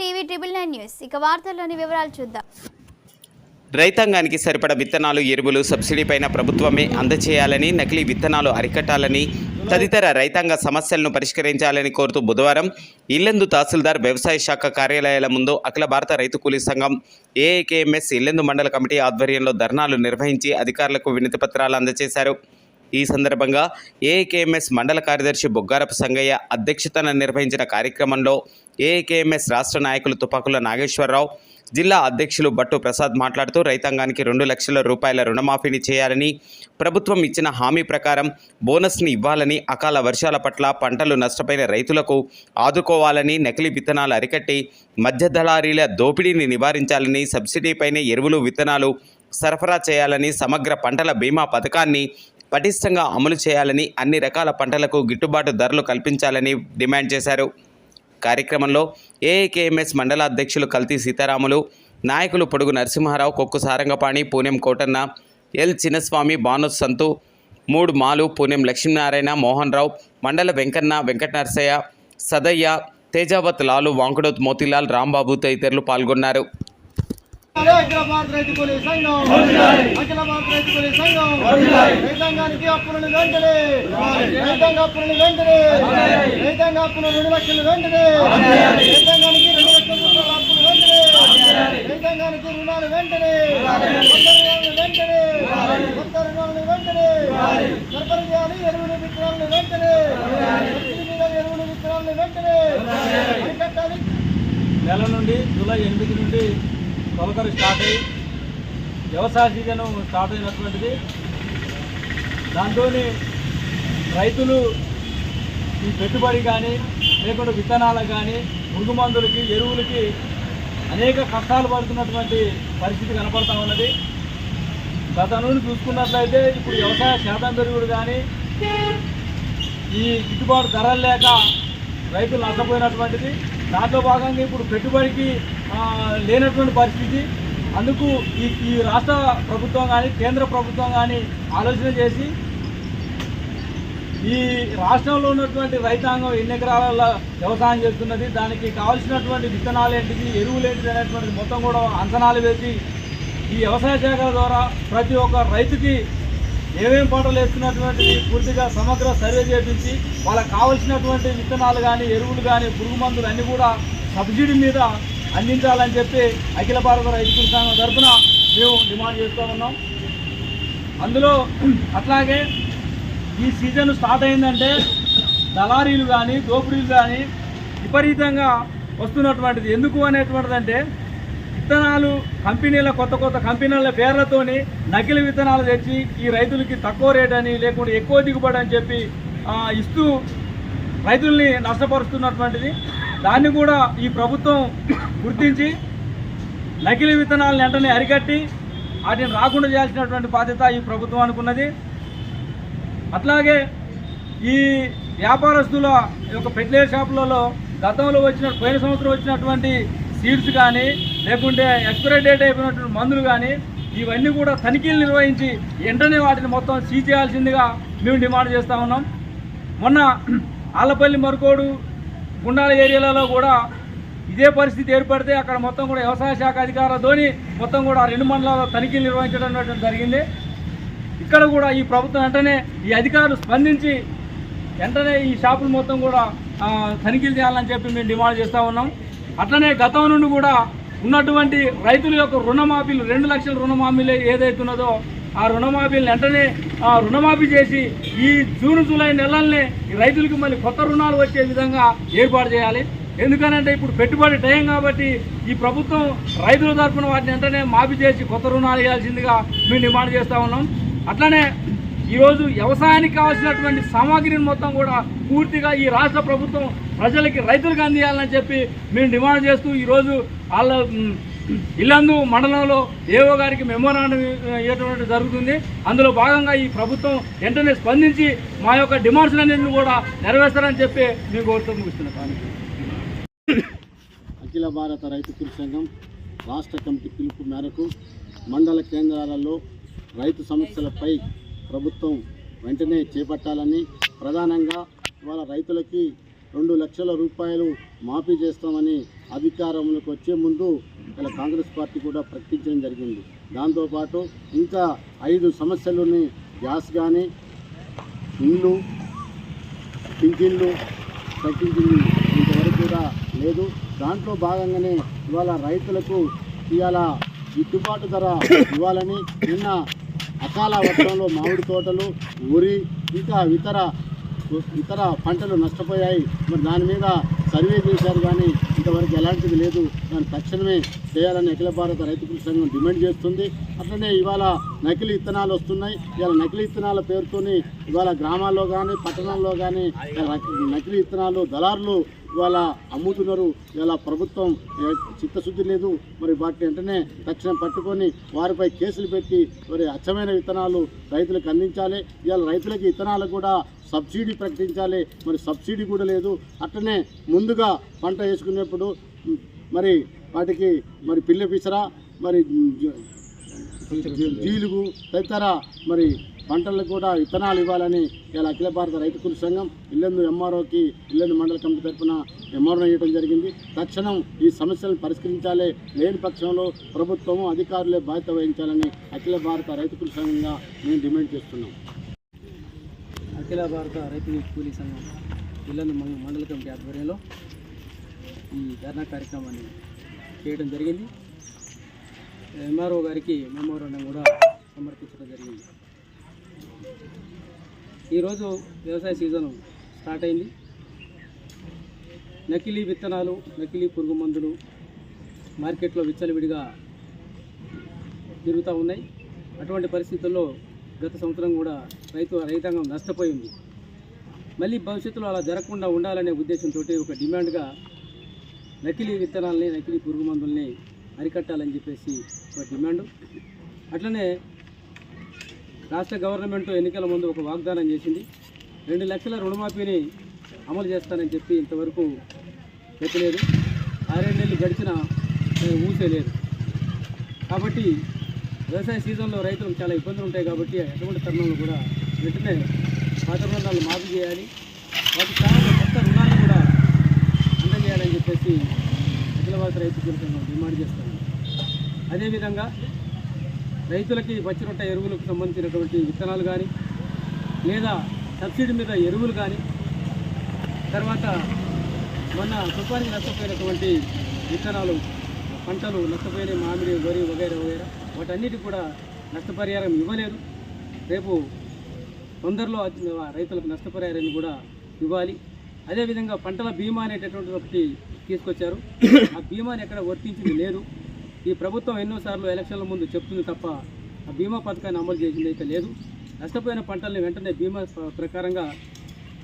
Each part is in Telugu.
TV triple nine news. ఇక వార్తల్లోని వివరాలు చూద్దాం. రైతాంగానికి సరిపడ విత్తనాలు ఎరువులు సబ్సిడీ పైన ప్రభుత్వమే అందచేయాలని నకిలీ విత్తనాలు అరికట్టాలని తదితర రైతాంగ సమస్యలను పరిష్కరించాలని కోరుతూ బుధవారం ఇల్లెందు తహసీల్దార్ వ్యవసాయ శాఖ కార్యాలయాల ముందు అఖిల భారత రైతు కూలీ సంఘం ఏఏకేఎంఎస్ ఇల్లెందు మండల కమిటీ ఆధ్వర్యంలో ధర్నాలు నిర్వహించి అధికారులకు వినతి పత్రాలు అందజేశారు ఈ సందర్భంగా ఏకేఎంఎస్ మండల కార్యదర్శి బొగ్గారపు సంగయ్య అధ్యక్షతన నిర్వహించిన కార్యక్రమంలో ఏకేఎంఎస్ రాష్ట్ర నాయకులు తుపాకుల నాగేశ్వరరావు జిల్లా అధ్యక్షులు బట్టు ప్రసాద్ మాట్లాడుతూ రైతాంగానికి రెండు లక్షల రూపాయల రుణమాఫీని చేయాలని ప్రభుత్వం ఇచ్చిన హామీ ప్రకారం బోనస్ని ఇవ్వాలని అకాల వర్షాల పట్ల పంటలు నష్టపోయిన రైతులకు ఆదుకోవాలని నకిలీ విత్తనాలు అరికట్టి మధ్య దళారీల దోపిడీని నివారించాలని సబ్సిడీపైనే ఎరువులు విత్తనాలు సరఫరా చేయాలని సమగ్ర పంటల బీమా పథకాన్ని పటిష్టంగా అమలు చేయాలని అన్ని రకాల పంటలకు గిట్టుబాటు ధరలు కల్పించాలని డిమాండ్ చేశారు. కార్యక్రమంలో ఏఐకేఎంఎస్ మండల అధ్యక్షులు కల్తీ సీతారాములు నాయకులు పొడుగు నరసింహారావు కొక్కు సారంగపాణి పూనెం కోటన్న ఎల్ చిన్నస్వామి భాను సంతు మూడు మాలు పూనెం లక్ష్మీనారాయణ మోహన్ రావు మండల వెంకన్న వెంకట నరసయ్య సదయ్య తేజావత్ లాలు వాంకుడోత్ మోతిలాల్ రాంబాబు తదితరులు పాల్గొన్నారు. అఖిల భారత రైతు కూలీ సంఘం అఖిల భారత రైతు కూలీ సంఘం రైతాంగానికి అప్పులను వెంటనే. రైతాంగ అప్పులను వెంటనే. రైతాంగ అప్పులు రెండు లక్షలు వెంటనే. రైతాంగానికి రెండు లక్షల రూపాయల అప్పులు వెంటనే. రైతాంగానికి రుణాలు వెంటనే. కొత్త రుణాలను వెంటనే. కొత్త రుణాలను వెంటనే. సరఫరా చేయాలి ఎరువులు విత్తనాలను వెంటనే. ఎరువులు విత్తనాలను వెంటనే. నెల నుండి జూలై ఎనిమిది నుండి తొలకరి స్టార్ట్ అయ్యి వ్యవసాయ సీజన్ స్టార్ట్ అయినటువంటిది. దాంతో రైతులు ఈ పెట్టుబడి కానీ లేకుండా విత్తనాలకు కానీ పురుగు మందులకి ఎరువులకి అనేక కష్టాలు పడుతున్నటువంటి పరిస్థితి కనపడతా ఉన్నది. గత నుండి చూసుకున్నట్లయితే ఇప్పుడు వ్యవసాయ శాతం పెరుగుడు కానీ ఈ గిట్టుబాటు ధరలు లేక రైతులు నష్టపోయినటువంటిది. దాంట్లో భాగంగా ఇప్పుడు పెట్టుబడికి లేనటువంటి పరిస్థితి. అందుకు ఈ ఈ రాష్ట్ర ప్రభుత్వం కానీ కేంద్ర ప్రభుత్వం కానీ ఆలోచన చేసి ఈ రాష్ట్రంలో ఉన్నటువంటి రైతాంగం ఎన్ని ఎకరాల వ్యవసాయం చేస్తున్నది దానికి కావాల్సినటువంటి విత్తనాలు ఏంటిది ఎరువులు ఏంటిది అనేటువంటిది మొత్తం కూడా అంచనాలు వేసి ఈ వ్యవసాయ శాఖల ద్వారా ప్రతి ఒక్క రైతుకి ఏమేం పంటలు వేస్తున్నటువంటిది పూర్తిగా సమగ్ర సర్వే చేపించి వాళ్ళకి కావలసినటువంటి విత్తనాలు కానీ ఎరువులు కానీ పురుగు మందులు అన్నీ కూడా సబ్సిడీ మీద అందించాలని చెప్పి అఖిల భారత రైతు సంఘం తరఫున మేము డిమాండ్ చేస్తూ ఉన్నాం. అందులో అట్లాగే ఈ సీజన్ స్టార్ట్ అయిందంటే దళారీలు కానీ దోపిడీలు కానీ విపరీతంగా వస్తున్నటువంటిది. ఎందుకు అనేటువంటిది అంటే విత్తనాలు కంపెనీల కొత్త కొత్త కంపెనీల పేర్లతోని నకిలీ విత్తనాలు తెచ్చి ఈ రైతులకి తక్కువ రేట్ అని లేకుంటే ఎక్కువ దిగుబడి అని చెప్పి ఇస్తూ రైతుల్ని నష్టపరుస్తున్నటువంటిది. దాన్ని కూడా ఈ ప్రభుత్వం గుర్తించి నకిలీ విత్తనాలను వెంటనే అరికట్టి వాటిని రాకుండా చేయాల్సినటువంటి బాధ్యత ఈ ప్రభుత్వం అనుకున్నది. అట్లాగే ఈ వ్యాపారస్తుల యొక్క ఫెర్టిలైజర్ షాపులలో గతంలో వచ్చిన పోయిన సంవత్సరం వచ్చినటువంటి సీడ్స్ కానీ లేకుంటే ఎక్స్పైరీ డేట్ అయిపోయినటువంటి మందులు కానీ ఇవన్నీ కూడా తనిఖీలు నిర్వహించి వెంటనే వాటిని మొత్తం సీజ్ చేయాల్సిందిగా మేము డిమాండ్ చేస్తూ ఉన్నాం. మొన్న ఆలపల్లి మరుకోడు గుండాల ఏరియాలలో కూడా ఇదే పరిస్థితి ఏర్పడితే అక్కడ మొత్తం కూడా వ్యవసాయ శాఖ అధికారులతోని మొత్తం కూడా రెండు మండలాల తనిఖీలు నిర్వహించడం జరిగింది. ఇక్కడ కూడా ఈ ప్రభుత్వం వెంటనే ఈ అధికారులు స్పందించి వెంటనే ఈ షాపులు మొత్తం కూడా తనిఖీలు చేయాలని చెప్పి మేము డిమాండ్ చేస్తూ ఉన్నాం. అట్లనే గతం నుండి కూడా ఉన్నటువంటి రైతుల యొక్క రుణమాఫీలు రెండు లక్షల రుణమాఫీలు ఏదైతున్నదో ఆ రుణమాఫీని వెంటనే ఆ రుణమాఫీ చేసి ఈ జూన్ జూలై నెలల్ని ఈ రైతులకు మళ్ళీ కొత్త రుణాలు వచ్చే విధంగా ఏర్పాటు చేయాలి. ఎందుకనంటే ఇప్పుడు పెట్టుబడి టైం కాబట్టి ఈ ప్రభుత్వం రైతుల తరఫున వాటిని వెంటనే మాఫీ చేసి కొత్త రుణాలు ఇవ్వాల్సిందిగా మేము డిమాండ్ చేస్తూ ఉన్నాం. అట్లనే ఈరోజు వ్యవసాయానికి కావాల్సినటువంటి సామాగ్రిని మొత్తం కూడా పూర్తిగా ఈ రాష్ట్ర ప్రభుత్వం ప్రజలకి రైతులకు అందియాలని చెప్పి మేము డిమాండ్ చేస్తూ ఈరోజు వాళ్ళ ఇల్లందు మండలంలో ఏవో గారికి మెమోరాండం ఇవ్వటం జరుగుతుంది. అందులో భాగంగా ఈ ప్రభుత్వం వెంటనే స్పందించి మా యొక్క డిమాండ్స్లన్నింటినీ కూడా నెరవేర్స్తారని చెప్పి మేము కోరుతూ ముగిస్తున్నాం. అఖిల భారత రైతు కూలీ సంఘం రాష్ట్ర కమిటీ పిలుపు మేరకు మండల కేంద్రాలలో రైతు సమస్యలపై ప్రభుత్వం వెంటనే చేపట్టాలని ప్రధానంగా ఇవాళ రైతులకి రెండు లక్షల రూపాయలు మాఫీ చేస్తామని అధికారంలోకి వచ్చే ముందు ఇలా కాంగ్రెస్ పార్టీ కూడా ప్రకటించడం జరిగింది. దాంతోపాటు ఇంకా ఐదు సమస్యలని గ్యాస్ కానీ ఇల్లు పింఛన్లు ప్రకటించింది ఇంతవరకు కూడా లేదు. దాంట్లో భాగంగానే ఇవాళ రైతులకు ఇవాళ గిట్టుబాటు ధర ఇవ్వాలని నిన్న అకాల వర్షంలో మామిడి తోటలు ఉరి ఇంకా ఇతర ఇతర పంటలు నష్టపోయాయి. మరి దాని మీద సర్వే చేశారు కానీ ఇంతవరకు ఎలాంటిది లేదు. దాన్ని తక్షణమే చేయాలని అఖిల భారత రైతు కృషి సంఘం డిమాండ్ చేస్తుంది. అట్లనే ఇవాళ నకిలీ ఇత్తనాలు వస్తున్నాయి. ఇవాళ నకిలీ ఇత్తనాల పేరుతోని ఇవాళ గ్రామాల్లో కానీ పట్టణాల్లో కానీ నకిలీ ఇత్తనాలు దళారులు ఇవాళ అమ్ముతున్నారు. ఇవాళ ప్రభుత్వం చిత్తశుద్ధి లేదు. మరి వాటిని వెంటనే తక్షణం పట్టుకొని వారిపై కేసులు పెట్టి మరి అచ్చమైన విత్తనాలు రైతులకు అందించాలి. ఇవాళ రైతులకి విత్తనాలు కూడా సబ్సిడీ ప్రకటించాలి. మరి సబ్సిడీ కూడా లేదు. అట్లనే ముందుగా పంట వేసుకునేప్పుడు మరి వాటికి మరి పిల్ల పిసరా మరి జీలుగు తదితర మరి పంటలకు కూడా విత్తనాలు ఇవ్వాలని ఇలా అఖిల భారత రైతు కృషి సంఘం ఇల్లెందు ఎంఆర్ఓకి ఇల్లెందు మండల కమిటీ తరఫున ఎంఆర్ఓ ఇవ్వడం జరిగింది. తక్షణం ఈ సమస్యలను పరిష్కరించాలి. లేని పక్షంలో ప్రభుత్వము అధికారులే బాధ్యత వహించాలని అఖిల భారత రైతు కృషి సంఘంగా మేము డిమాండ్ చేస్తున్నాం. అఖిల భారత రైతు కూలీ సంఘం ఇల్లందు మండల కమిటీ ఆధ్వర్యంలో ఈ ధర్నా కార్యక్రమాన్ని చేయడం జరిగింది. ఎంఆర్ఓ గారికి మెమోరాండం కూడా సమర్పించడం జరిగింది. ఈరోజు వ్యవసాయ సీజన్ స్టార్ట్ అయింది. నకిలీ విత్తనాలు నకిలీ పురుగు మందులు మార్కెట్లో విచ్చలవిడిగా తిరుగుతూ ఉన్నాయి. అటువంటి పరిస్థితుల్లో గత సంవత్సరం కూడా రైతు రైతాంగం నష్టపోయింది. మళ్ళీ భవిష్యత్తులో అలా జరగకుండా ఉండాలనే ఉద్దేశంతో ఒక డిమాండ్గా నకిలీ విత్తనాలని నకిలీ పురుగు మందుల్ని అరికట్టాలని చెప్పేసి ఒక డిమాండ్. అట్లనే రాష్ట్ర గవర్నమెంట్ ఎన్నికల ముందు ఒక వాగ్దానం చేసింది. రెండు లక్షల రుణమాఫీని అమలు చేస్తానని చెప్పి ఇంతవరకు చెప్పలేదు. ఆ నెలలు గడిచిన ఊసేలేదు కాబట్టి వ్యవసాయ సీజన్లో రైతులకు చాలా ఇబ్బందులు ఉంటాయి కాబట్టి అటువంటి తరుణంలో కూడా వెంటనే పాత రుణాలు మాఫీ చేయాలి. వాటికి కావాల్సిన కొత్త రుణాలు కూడా అందజేయాలని చెప్పేసి అఖిల భారత రైతు సంఘం డిమాండ్ చేస్తాను అదేవిధంగా రైతులకి పచ్చిరొట్ట ఎరువులకు సంబంధించినటువంటి విత్తనాలు కానీ లేదా సబ్సిడీ మీద ఎరువులు కానీ తర్వాత మొన్న తుఫానికి నష్టపోయినటువంటి విత్తనాలు పంటలు నష్టపోయిన మామిడి వరి వగైరా వగైరా వాటన్నిటికి కూడా నష్టపరిహారం ఇవ్వలేదు. రేపు తొందరలో రైతులకు నష్టపరిహారాన్ని కూడా ఇవ్వాలి. అదేవిధంగా పంటల బీమా అనేటటువంటి ఒకటి తీసుకొచ్చారు. ఆ బీమాని ఎక్కడ వర్తించింది లేదు. ఈ ప్రభుత్వం ఎన్నోసార్లు ఎలక్షన్ల ముందు చెప్తుంది తప్ప ఆ బీమా పథకాన్ని అమలు చేసింది అయితే లేదు. నష్టపోయిన పంటల్ని వెంటనే బీమా ప్రకారంగా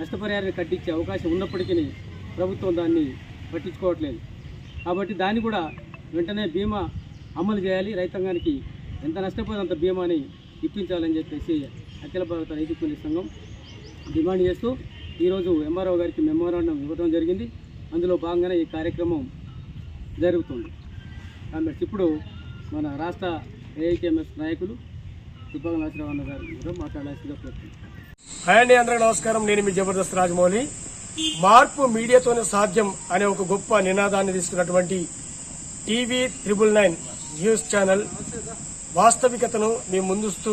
నష్టపరిహారాన్ని కట్టించే అవకాశం ఉన్నప్పటికీ ప్రభుత్వం దాన్ని పట్టించుకోవట్లేదు. కాబట్టి దాన్ని కూడా వెంటనే బీమా అమలు చేయాలి. రైతాంగానికి ఎంత నష్టపోయినంత బీమాని ఇప్పించాలని చెప్పేసి అఖిల భారత రైతు కూలీ సంఘం డిమాండ్ చేస్తూ ఈరోజు ఎంఆర్ఓ గారికి మెమోరాండం ఇవ్వడం జరిగింది. అందులో భాగంగానే ఈ కార్యక్రమం జరుగుతుంది. కాబట్టి ఇప్పుడు మన రాష్ట్ర ఏఐకేఎంఎస్ నాయకులు తుపాక నాసిరావు గారు కూడా మాట్లాడాల్సిందిగా కోరుతున్నాను హాయ్ అండి అందరికీ నమస్కారం. నేను మీ జబర్దస్త్ రాజమౌళి. మార్పు మీడియాతోనే సాధ్యం అనే ఒక గొప్ప నినాదాన్ని తీసుకున్నటువంటి TV triple nine news channel వాస్తవికతను మీ ముందుస్తూ